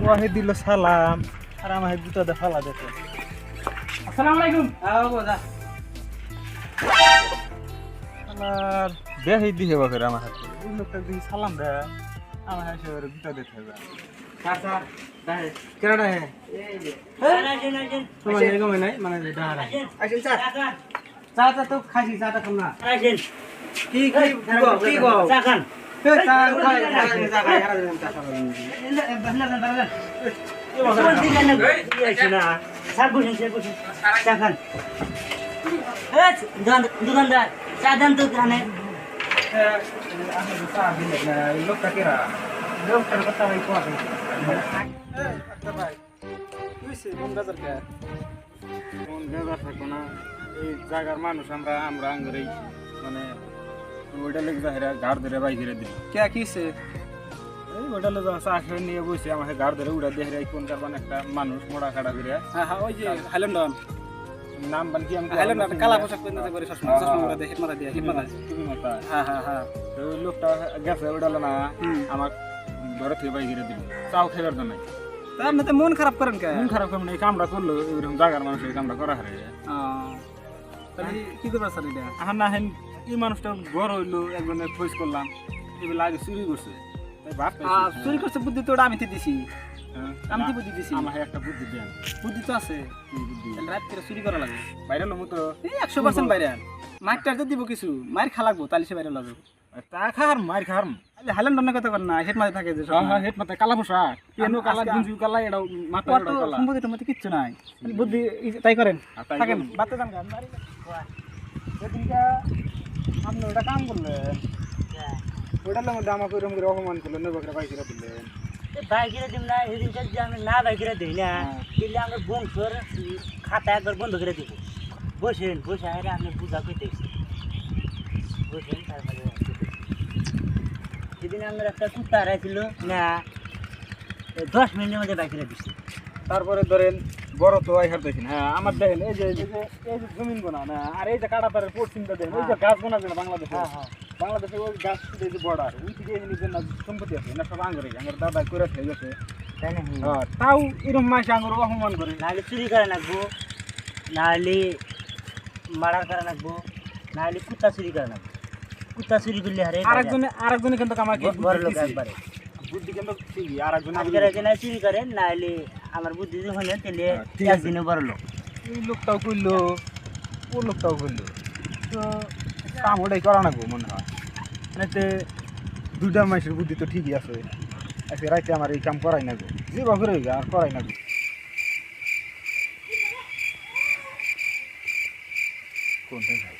ওয়াহে দিল সালাম আর আমার জুতা দে ফালা দেখে আসসালামু আলাইকুম হ্যাঁ বাবা যা। আমার দেহে দিয়ে বাকে আমার হাতে। ওই লোকটা যদি সালাম দেয় আমার হাতে ওর জুতা দিতে হবে স্যার দাঁড়ে কেন দাঁড়ে তোমার এরকম নাই মানে দাঁড়া আসেন স্যার। চা চা তো খাসি চাটা খাম না কি কি কি গো চা খাব। দোকানদার চা দেন তো এখানে এ, আমি তো চা দিলেন না, এই লোকটা কেরা? লোকটার কথা ভাই কোয়া আচ্ছা ভাই, কি হইছে? কোন বাজার কে? কোন বেজার থাকব না এই জায়গার মানুষ আমরা আমরা আঙ্গুরেই মানে ওইটা লেগে যায় ঘাড় ধরে বাই ধরে দিই। কে কি হইছে? এই ওইটা লেগে চা খেয়ে নিয়ে বসে আমাকে ঘাড় ধরে উড়া দিয়ে হেরে কোন কারবান একটা মানুষ মোড়া খাড়া করে। হ্যাঁ হ্যাঁ ওই যে হাইল্যান্ডন নাম বান কি আমি হাইল্যান্ডন কালা পোশাক পরে করে চশমা পরে দেয় হিট মাথা দিয়ে হিট মাথা তুমি মাথা হ্যাঁ হ্যাঁ হ্যাঁ। তো লোকটা গেছে ওইটা না আমার ঘরে থেকে বাই ধরে দিল। চাও খেবার জন্য। আপনি তো মন খারাপ করেন কে? মন খারাপ কেমন এই কামটা করল এরকম জায়গার মানুষ এই কামটা করা হারে। তাহলে কি করবে স্যার এটা? আর না হেন এই মানুষটা বড় হইল একজনের খোঁজ করলাম। এগুলো আগে চুরি করছে। তাই চুরি করছে বুদ্ধি তো ওটা আমি দিছি হ্যাঁ, আমি বুদ্ধি দিছি? একটা বুদ্ধি দেন। বুদ্ধি তো আছে। কি বুদ্ধি? তাহলে রাত করে চুরি করা লাগবে বাইরে লোক তো। একশো পার্সেন্ট বাইরে মাইকটার তো দিব কিছু। খা লাগবো তাহলে সে বাইরে লাগবে তা খার মার খার। তাহলে হাইল্যান্ডনের কথা কর না হেড মাঝে থাকে যে হ্যাঁ হ্যাঁ মাথা কালা কেন কালা আজকে- গুঞ্জু কালা এটা মাথা কালা। কিচ্ছু নাই। বুদ্ধি তাই করেন। থাকেন করব। বাতে যান গান সেদিনকা আপনি ওটা কাম করলেন ওটার মধ্যে আমাকে ওরকম করে অপমান করলেন নেবকরা বাইকেরা দিলেন বাইকেরা দিম না সেদিন যদি আমি না বাইকেরা দিই না তাহলে আমার বংশর খাতা একবার বন্ধ করে দিব। বসেন বসে আরে আমি পূজা করে দেখছি বসেন তারপরে সেদিন আমার একটা কুত্তা হারাইছিল না দশ মিনিটের মধ্যে বাইকেরা দিচ্ছি তারপরে ধরেন বড় তো আইহার দেখেন। হ্যাঁ আমার দেখেন এই যে এই যে এই যে জমিন গোনা না? আর এই যে কাটাতারের পশ্চিমটা দেখেন ওই যে গাছ গোনা যেন বাংলাদেশে হ্যাঁ হ্যাঁ। বাংলাদেশে ওই গাছ এই যে বর্ডার ওই থেকে এই নিজের না সম্পত্তি আছে না সব আঙ্গুরে আমার দাদা করে থেকে গেছে হ্যাঁ, তাও এরকম মাস আঙ্গুর অপমান করে। নাহলে চুরি করে রাখব নাহলে মারার করে রাখব নাহলে কুত্তা চুরি করে রাখব কুত্তা চুরি করলে হারে আরেকজনে আরেকজনে কিন্তু আমাকে বড় লোক। একবারে। বুদ্ধি কিন্তু ঠিকই আরেকজনে আজকের একজনে চুরি করেন নাহলে আমার বুদ্ধি হলে তাহলে হ্যাঁ। একদিনে বড় লোক। এই লোকটাও করল ও লোকটাও করল তো কাম ওটাই করা না গো মনে হয়। এতে দুটা মাসের বুদ্ধি তো ঠিকই আছে। আজকে রাইতে আমার এই কাম করাই না গো যেভাবে রই আর করাই না গো কোনটাই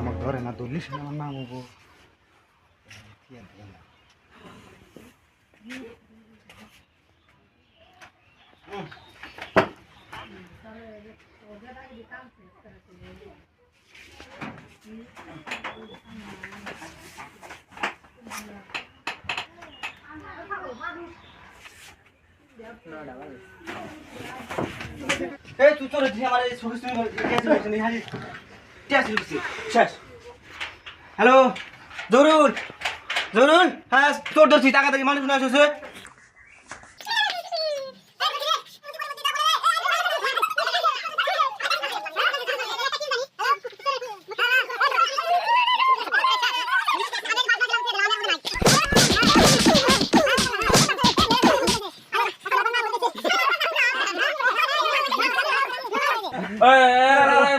আমাকে ধরে না ধরলিস না আমার নাম হব? এই তুই তোর আমার এই ছবি ছবি শেষ হ্যালো জরুল জরুল হ্যাঁ তোর ধরছি টাকা থাকি মানুষ না আসছে Hey, hey, hey.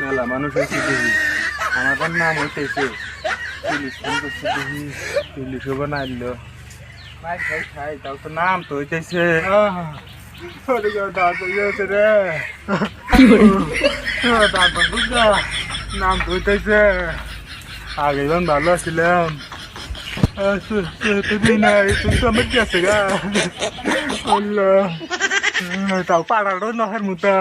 মেলা মানুষ হয়েছে দেখি আমার নাম হইতেছে পুলিশ ফোন করছে দেখি পুলিশ হব না এলো ভাই খাই খাই তাও তো নাম তো হইতেছে নাম তো হইতেছে আগে যখন ভালো আছিলাম তুমি নাই তুমি তো আমার গেছে গা আল্লাহ তাও পাড়ারও নহর মতো